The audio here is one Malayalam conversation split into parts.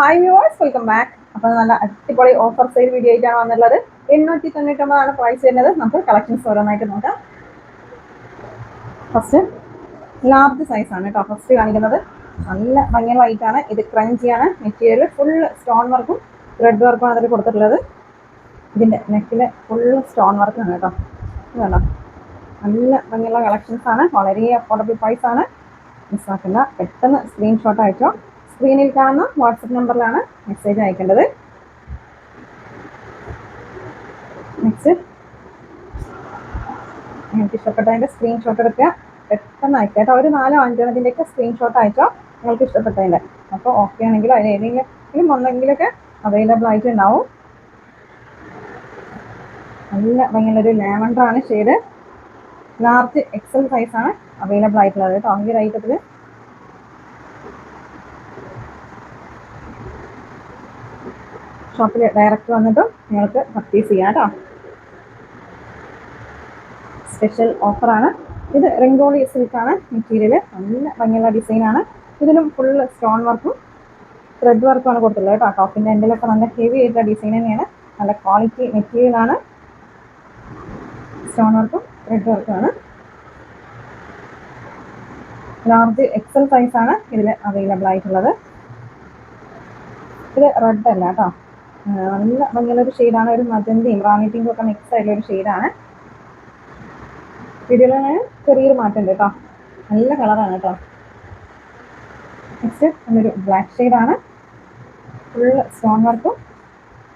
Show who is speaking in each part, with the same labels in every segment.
Speaker 1: ഹായ് വ്യൂവേഴ്സ് വെൽക്കം ബാക്ക് അപ്പോൾ നല്ല അടിപൊളി ഓഫർ സെയിൽ വീഡിയോ ആയിട്ടാണ് വന്നുള്ളത് എണ്ണൂറ്റി തൊണ്ണൂറ്റൊമ്പതാണ് പ്രൈസ് വരുന്നത്. നമുക്ക് കളക്ഷൻസ് ഓരോന്നായിട്ട് നോക്കാം. ഫസ്റ്റ് ലാർജ് സൈസ് ആണ് കേട്ടോ. ഫസ്റ്റ് കാണിക്കുന്നത്. നല്ല ഭംഗിയുള്ള ആണ്. ഇത് ക്രഞ്ചിയാണ് മെറ്റീരിയൽ ഫുൾ സ്റ്റോൺ വർക്കും ത്രെഡ് വർക്കും അതിൽ കൊടുത്തിട്ടുള്ളത്. ഇതിന്റെ നെക്കിൽ ഫുൾ സ്റ്റോൺ വർക്കാണ് കേട്ടോ. കണ്ടോ? നല്ല ഭംഗിയുള്ള കളക്ഷൻസ് ആണ്. വളരെ അഫോർഡബിൾ പ്രൈസ് ആണ്. മിസ്സാക്കില്ല പെട്ടെന്ന് സ്ക്രീൻഷോട്ട് അയച്ചോ. സ്ക്രീനിൽ കാണുന്ന വാട്സപ്പ് നമ്പറിലാണ് മെസ്സേജ് അയക്കേണ്ടത്. നെക്സ്റ്റ് നിങ്ങൾക്ക് ഇഷ്ടപ്പെട്ടതിന്റെ സ്ക്രീൻഷോട്ട് എടുക്കുക. പെട്ടെന്ന് അയക്കുക. കേട്ടോ ഒരു നാലോ അഞ്ചോ അതിന്റെയൊക്കെ സ്ക്രീൻഷോട്ട് അയച്ചോ. നിങ്ങൾക്ക് ഇഷ്ടപ്പെട്ടതിന്റെ അപ്പോൾ ഓക്കെ ആണെങ്കിലോ അതിൽ ഏതെങ്കിലും ഒന്നെങ്കിലൊക്കെ അവൈലബിൾ ആയിട്ടുണ്ടാവും. നല്ല ലാവൻഡർ ആണ് ഷെയ്ഡ്. ലാർജ് എക്സൽ സൈസ് ആണ് അവൈലബിൾ ആയിട്ടുള്ളത്. കേട്ടോ ഈ ഒരു ഐറ്റത്തിൽ ഷോപ്പിൽ ഡയറക്റ്റ് വന്നിട്ടും നിങ്ങൾക്ക് പർച്ചേസ് ചെയ്യാം കേട്ടോ സ്പെഷ്യൽ ഓഫറാണ് ഇത് റിംഗോളി സിൽക്കാണ് മെറ്റീരിയൽ നല്ല ഭംഗിയുള്ള ഡിസൈനാണ് ഇതിലും ഫുൾ സ്റ്റോൺ വർക്കും ത്രെഡ് വർക്കുമാണ് കൊടുത്തുള്ളത് കേട്ടോ. ടോപ്പിന്റെ എൻഡിലൊക്കെ നല്ല ഹെവി ആയിട്ടുള്ള ഡിസൈൻ തന്നെയാണ്. നല്ല ക്വാളിറ്റി മെറ്റീരിയലാണ് സ്റ്റോൺ വർക്കും ത്രെഡ് വർക്കുമാണ് ലാർജ് എക്സൽ സൈസാണ് ഇതിൽ അവൈലബിൾ ആയിട്ടുള്ളത്. ഇത് റെഡ് അല്ല കേട്ടോ. നല്ല ഭംഗിയുള്ള ഒരു ഷെയ്ഡാണ് ഒരു മജന്തയും റാണി പിങ്കും ഒക്കെ മിക്സ് ആയിട്ടുള്ള ഒരു ഷെയ്ഡാണ് വീഡിയോയിൽ ചെറിയൊരു മാറ്റം ഉണ്ട് കേട്ടോ. നല്ല കളറാണ് കേട്ടോ. നെക്സ്റ്റ് നല്ലൊരു ബ്ലാക്ക് ഷെയ്ഡാണ് ഫുൾ സ്റ്റോൺ വർക്കും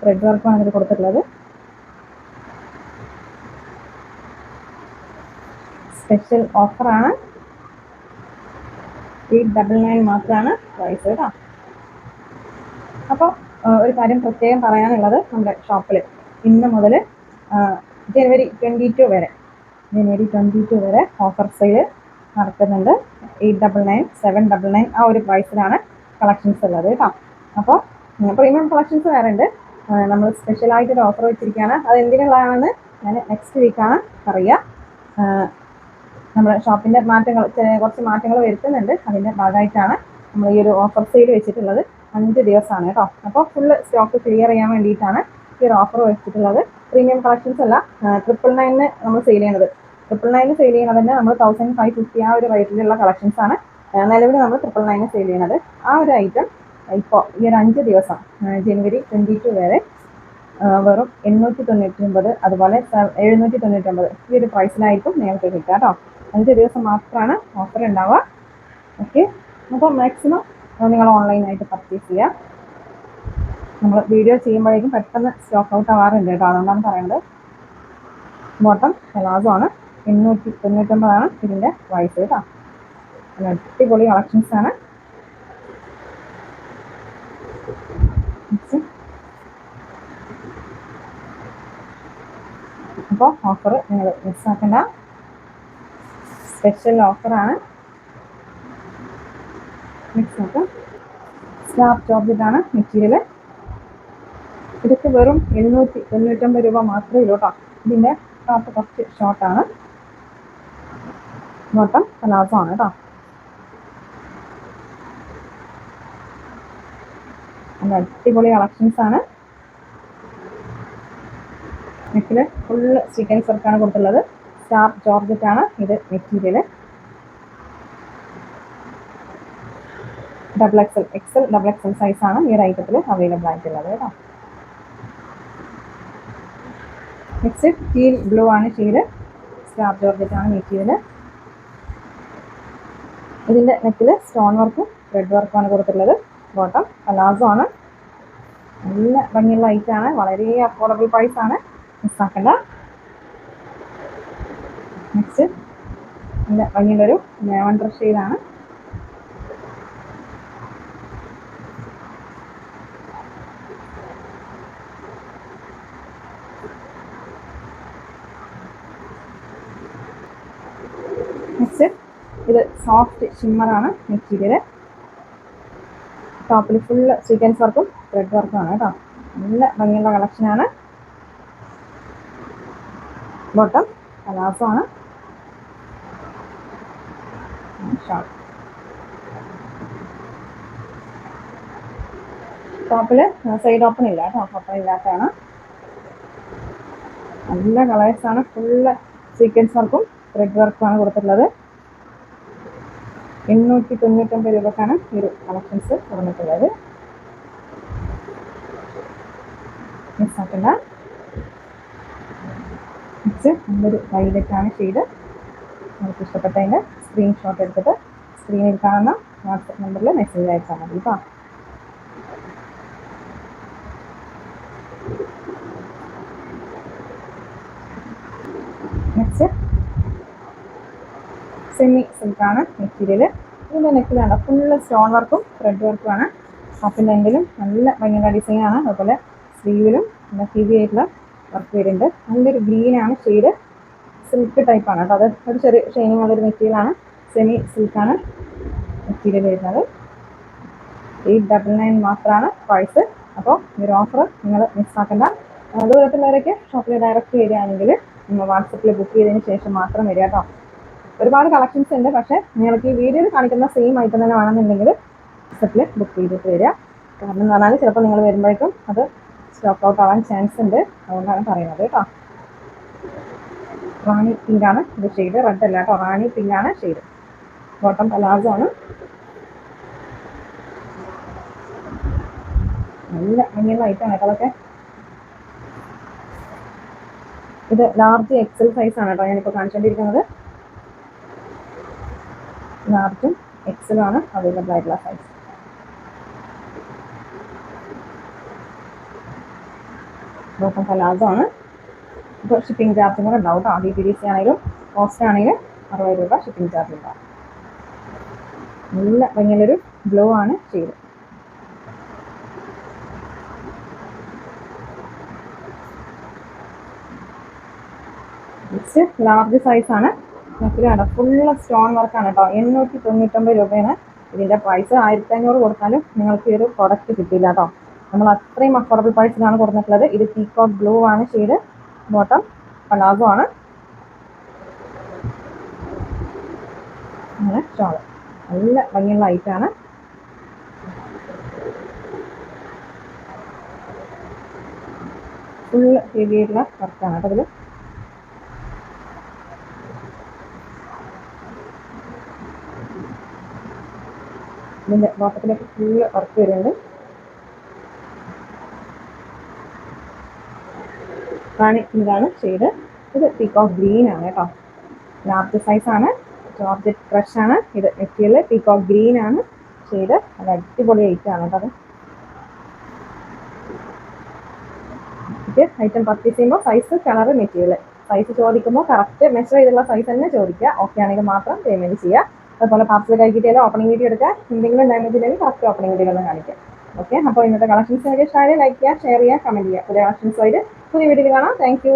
Speaker 1: ത്രെഡ് വർക്കുമാണ് ഇതിൽ കൊടുത്തിട്ടുള്ളത്. സ്പെഷ്യൽ ഓഫറാണ് എയ്റ്റ് ഡബിൾ നയൻ മാത്രമാണ് പ്രൈസ് കേട്ടോ. അപ്പോൾ ഒരു കാര്യം പ്രത്യേകം പറയാനുള്ളത് നമ്മുടെ ഷോപ്പിൽ ഇന്ന് മുതൽ ജനുവരി ട്വന്റി ടു വരെ ജനുവരി ട്വന്റി ടു വരെ ഓഫർ സെയിൽ നടക്കുന്നുണ്ട്. Eight double nine seven double nine ആ ഒരു പ്രൈസിലാണ് കളക്ഷൻസ് ഉള്ളത് കേട്ടോ. അപ്പോൾ പ്രീമിയം കളക്ഷൻസ് വേറെ ഉണ്ട്. നമ്മൾ സ്പെഷ്യലായിട്ട് ഒരു ഓഫർ വെച്ചിരിക്കുകയാണ്. അത് എന്തിനുള്ളതാണെന്ന് ഞാൻ നെക്സ്റ്റ് വീക്കാണ് പറയുക. നമ്മുടെ ഷോപ്പിന്റെ മാറ്റങ്ങൾ കുറച്ച് മാറ്റങ്ങൾ വരുത്തുന്നുണ്ട്. അതിന്റെ ഭാഗമായിട്ടാണ് നമ്മൾ ഈ ഒരു ഓഫർ സെയിൽ വെച്ചിട്ടുള്ളത്. അഞ്ച് ദിവസമാണ് കേട്ടോ. അപ്പോൾ ഫുള്ള് സ്റ്റോക്ക് ക്ലിയർ ചെയ്യാൻ വേണ്ടിയിട്ടാണ് ഈ ഒരു ഓഫർ വെച്ചിട്ടുള്ളത്. പ്രീമിയം കളക്ഷൻസ് അല്ല ട്രിപ്പിൾ നയനിന് നമ്മൾ സെയിൽ ചെയ്യുന്നത് ട്രിപ്പിൾ നയന് സെയിൽ ചെയ്യുന്നത് തന്നെ നമ്മൾ തൗസൻഡ് ഫൈവ് ഫിഫ്റ്റി ആ ഒരു റേറ്റിലുള്ള കളക്ഷൻസ് ആണ് നിലവിൽ നമ്മൾ ട്രിപ്പിൾ നയന് സെയിൽ ചെയ്യുന്നത്. ആ ഒരു ഐറ്റം ഇപ്പോൾ ഈ ഒരു അഞ്ച് ദിവസം ജനുവരി ട്വന്റി ടു വരെ വെറും എണ്ണൂറ്റി തൊണ്ണൂറ്റി ഒമ്പത് അതുപോലെ എഴുന്നൂറ്റി തൊണ്ണൂറ്റി ഒമ്പത് ഈ ഒരു പ്രൈസിലായിരിക്കും നിങ്ങൾക്ക് കിട്ടുക കേട്ടോ. അഞ്ച് ദിവസം മാത്രമാണ് ഓഫർ ഉണ്ടാവുക. ഓക്കെ അപ്പോൾ മാക്സിമം നിങ്ങൾ ഓൺലൈനായിട്ട് പർച്ചേസ് ചെയ്യുക നമ്മൾ വീഡിയോ ചെയ്യുമ്പോഴേക്കും പെട്ടെന്ന് സ്റ്റോക്ക് ഔട്ട് ആവാറുണ്ട് കേട്ടോ. അതുകൊണ്ടാണ് പറയുന്നത് ബോട്ടം പെലാസോ ആണ്. എണ്ണൂറ്റി തൊണ്ണൂറ്റൊമ്പതാണ് ഇതിന്റെ വയസ്സ് കേട്ടോ. അടിപൊളി കളക്ഷൻസ് ആണ്. അപ്പോൾ ഓഫർ നിങ്ങൾ മിസ്സാക്കേണ്ട സ്പെഷ്യൽ ഓഫറാണ് നെക്സ്റ്റ് നോക്കാം സ്നാപ്പ് ജോർജറ്റാണ് മെറ്റീരിയൽ ഇതൊക്കെ വെറും എണ്ണൂറ്റി തൊണ്ണൂറ്റമ്പത് രൂപ മാത്രമേ ഉള്ളൂ കേട്ടോ ഇതിന്റെ ടോപ്പ് കുറച്ച് ഷോർട്ടാണ് മൊത്തം പലാസോ ആണ് കേട്ടോ നല്ല അടിപൊളി കളക്ഷൻസ് ആണ്. നെക്കിൽ ഫുള്ള് സീക്വൻസ് വർക്കാണ് കൊടുത്തുള്ളത്. സ്റ്റാർ ജോർജറ്റ് ആണ് ഇത് material double XL XL double XL ആണ് ഈ ഒരു ഐറ്റത്തിൽ അവൈലബിൾ ആയിട്ടുള്ളത് കേട്ടോ. നെക്സ്റ്റ് ടീൽ ബ്ലൂ ആണ് ഷെയ്ഡ് സ്റ്റാർ ജോർജറ്റ് ആണ് മെറ്റീരിയൽ ഇതിന്റെ നെക്കിൽ സ്റ്റോൺ വർക്കും റെഡ് വർക്കുമാണ് കൊടുത്തിട്ടുള്ളത്. ബോട്ടം പലാസോ ആണ്. നല്ല ഭംഗിയുള്ള ആണ്. വളരെ അഫോർഡബിൾ പ്രൈസ് ആണ്. മിസ്സാക്കണ്ട നെക്സ്റ്റ് നല്ല ഭംഗിയുള്ളൊരു ലാവൻഡർ ഷെയ്ഡാണ് നെക്സ്റ്റ് ഇത് സോഫ്റ്റ് ഷിമ്മറാണ് മെറ്റീരിയൽ ടോപ്പിൽ ഫുള്ള് സീക്വൻസ് വർക്കും ത്രെഡ് വർക്കും ആണ് കേട്ടോ. നല്ല ഭംഗിയുള്ള കളക്ഷനാണ് ബോട്ടം കലാസോ ആണ്. ടോപ്പിൽ സൈഡ് ഓപ്പൺ ഇല്ല കേട്ടോ. ഓപ്പൺ ഇല്ലാത്തതാണ്. നല്ല കളേഴ്സാണ് ഫുള്ള് സീക്വൻസ് വർക്കും ത്രെഡ് വർക്കുമാണ് കൊടുത്തിട്ടുള്ളത്. എണ്ണൂറ്റി തൊണ്ണൂറ്റൊമ്പത് രൂപക്കാണ് ഈ ഒരു കളക്ഷൻസ് തുറന്നിട്ടുള്ളത്. മിസ്സാക്കണ്ട നെക്സ്റ്റ് നല്ലൊരു വൈലറ്റാണ് ചെയ്ത് നമുക്ക് ഇഷ്ടപ്പെട്ടതിന്റെ സ്ക്രീൻഷോട്ട് എടുത്തിട്ട് സ്ക്രീനിൽ കാണുന്ന വാട്സപ്പ് നമ്പറിൽ മെസ്സേജ് അയച്ചാൽ മതി കേട്ടോ നെക്സ്റ്റ് സെമി സിൽക്കാണ് മെറ്റീരിയൽ ഇതിന്റെ നെക്കിലാണ് ഫുള്ള് സ്റ്റോൺ വർക്കും ത്രെഡ് വർക്കുമാണ് ടോപ്പിന്റെ എങ്കിലും നല്ല ഭംഗിയുള്ള ഡിസൈനാണ് അതുപോലെ സ്ലീവിലും നല്ല ഹെവി ആയിട്ടുള്ള വർക്ക് വരുന്നുണ്ട്. നല്ലൊരു ഗ്രീനാണ് ഷെയ്ഡ് സിൽക്ക് ടൈപ്പാണ് കേട്ടോ. അത് ഒരു ചെറിയ ഷൈനിങ് ഉള്ളൊരു മെറ്റീരിയലാണ് സെമി സിൽക്കാണ് മെറ്റീരിയൽ വരുന്നത്. എയ്റ്റ് ഡബിൾ നയൻ മാത്രമാണ് പ്രൈസ് അപ്പോൾ ഈ ഓഫർ നിങ്ങൾ മിസ്സാക്കണ്ട ദൂരത്തുള്ളവരൊക്കെ ഷോപ്പിൽ ഡയറക്റ്റ് വരികയാണെങ്കിൽ നിങ്ങൾ വാട്സപ്പിൽ ബുക്ക് ചെയ്തതിന് ശേഷം മാത്രം വരിക കേട്ടോ. ഒരുപാട് കളക്ഷൻസ് ഉണ്ട്. പക്ഷേ നിങ്ങൾക്ക് ഈ വീഡിയോയിൽ കാണിക്കുന്ന സെയിം ഐറ്റം തന്നെ വേണമെന്നുണ്ടെങ്കിൽ വാട്സപ്പിൽ ബുക്ക് ചെയ്തിട്ട് വരിക. കാരണം എന്ന് പറഞ്ഞാൽ ചിലപ്പോൾ നിങ്ങൾ വരുമ്പോഴേക്കും അത് സ്റ്റോക്ക് ഔട്ട് ആവാൻ ചാൻസ് ഉണ്ട്. അതുകൊണ്ടാണ് പറയുന്നത് കേട്ടോ. റാണി പിങ്കാണ് ഇത് ഷെയ്ഡ് റെഡ് അല്ല കേട്ടോ. റാണി പിങ്കാണ് ഷെയ്ഡ് ബോട്ടം പലാസോ ആണ്. നല്ല ഭംഗിയുള്ള ഐറ്റം കേട്ടോ അതൊക്കെ. ഇത് ലാർജ് എക്സൽ സൈസ് ആണ് കേട്ടോ ഞാനിപ്പോൾ കാണിച്ചുകൊണ്ടിരിക്കുന്നത് ലാർജും എക്സലാണ് അവൈലബിൾ ആയിട്ടുള്ള സൈസ് ബോട്ടം പലാസോ ഇപ്പോൾ ഷിപ്പിംഗ് ചാർജും കൂടെ ഉണ്ടാവും കേട്ടോ ഡി ടി ഡി സി ആണെങ്കിലും കോസ്റ്റ് ആണെങ്കിലും അറുപത് രൂപ ഷിപ്പിംഗ് ചാർജ് ഉണ്ടാവും. നല്ല ഭംഗിയുള്ളൊരു ഗ്ലോ ആണ് ചെയ്ത് ലാർജ് സൈസ് ആണ്. നെക്കിലാണ് ഫുള്ള് സ്റ്റോൺ വർക്കാണ് കേട്ടോ എണ്ണൂറ്റി തൊണ്ണൂറ്റൊമ്പത് രൂപയാണ് ഇതിന്റെ പ്രൈസ് ആയിരത്തി അഞ്ഞൂറ് കൊടുത്താലും നിങ്ങൾക്ക് ഈ ഒരു പ്രൊഡക്റ്റ് കിട്ടിയില്ല കേട്ടോ നമ്മൾ അത്രയും അഫോർഡബിൾ പ്രൈസിലാണ് കൊടുത്തിട്ടുള്ളത്. ഇത് പീക്കോക്ക് ബ്ലൂ ആണ്. ഷെയ്ഡ് ബോട്ടം പലാസോ ആണ്. അങ്ങനെ ഷോൾ നല്ല ഭംഗിയുള്ള ഐറ്റാണ് ഫുള്ള് ഹെവി ആയിട്ടുള്ള വർക്കാണ് കേട്ടോ ഇതിൽ ഇതിന്റെ ബോട്ടത്തിലൊക്കെ ഫുള്ള് വർക്ക് വരുന്നുണ്ട്. കാണിക്കുന്നതാണ് ഷെയ്ഡ് ഇത് പീക്കോക്ക് ഗ്രീൻ ആണ് കേട്ടോ. ലാർജ് സൈസ് ആണ്. ജോർജറ്റ് ക്രഷ് ആണ്. ഇത് മെറ്റീരിയൽ പീക്കോക്ക് ഗ്രീൻ ആണ് ഷെയ്ഡ് അത് അടിപൊളി ഐറ്റം ആണ് കേട്ടോ ഐറ്റം പർച്ചേസ് ചെയ്യുമ്പോൾ സൈസ് കളർ മെറ്റീരിയൽ സൈസ് ചോദിക്കുമ്പോൾ കറക്റ്റ് മെഷർ ചെയ്തുള്ള സൈസ് തന്നെ ചോദിക്കുക. ഓക്കെ ആണെങ്കിൽ മാത്രം പേയ്മെന്റ് ചെയ്യുക. അതുപോലെ പാർസൽ കഴിക്കിട്ടിയാലും ഓപ്പണിംഗ് വീഡിയോ എടുക്കുക. എന്തെങ്കിലും ഡാമേജ് ഇല്ലെങ്കിൽ കറക്റ്റ് ഓപ്പണിംഗ് വീഡിയോ ഒന്ന് കാണിക്കാം. ഓക്കെ അപ്പോൾ ഇന്നത്തെ കളക്ഷൻസ് ഇഷ്ടമായാലും ലൈക്ക് ചെയ്യുക ഷെയർ ചെയ്യുക കമന്റ് ചെയ്യുക. പുതിയ കളക്ഷൻസ് ആയിട്ട് പുതിയ വീഡിയോയിൽ കാണാം. താങ്ക്